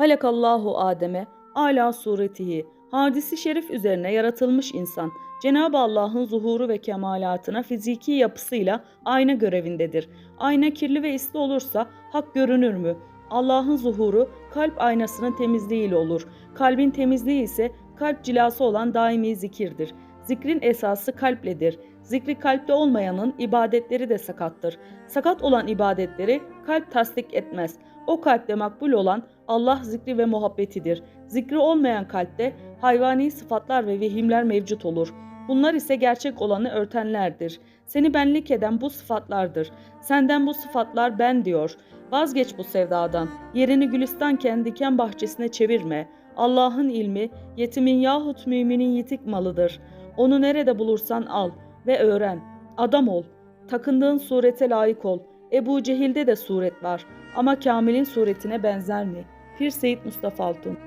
Halekallahu Adem'e ala suretihi. Hadisi şerif üzerine yaratılmış insan, Cenab-ı Allah'ın zuhuru ve kemalatına fiziki yapısıyla ayna görevindedir. Ayna kirli ve isli olursa hak görünür mü? Allah'ın zuhuru kalp aynasının temizliğiyle olur. Kalbin temizliği ise kalp cilası olan daimi zikirdir. Zikrin esası kalpledir. Zikri kalpte olmayanın ibadetleri de sakattır. Sakat olan ibadetleri kalp tasdik etmez. O kalpte makbul olan Allah zikri ve muhabbetidir. Zikri olmayan kalpte hayvani sıfatlar ve vehimler mevcut olur. Bunlar ise gerçek olanı örtenlerdir. Seni benlik eden bu sıfatlardır. Senden bu sıfatlar ben diyor. Vazgeç bu sevdadan. Yerini gülistanken diken bahçesine çevirme. Allah'ın ilmi yetimin yahut müminin yitik malıdır. Onu nerede bulursan al ve öğren. Adam ol. Takındığın surete layık ol. Ebu Cehil'de de suret var ama Kamil'in suretine benzer mi? Pir Seyit Mustafa Altun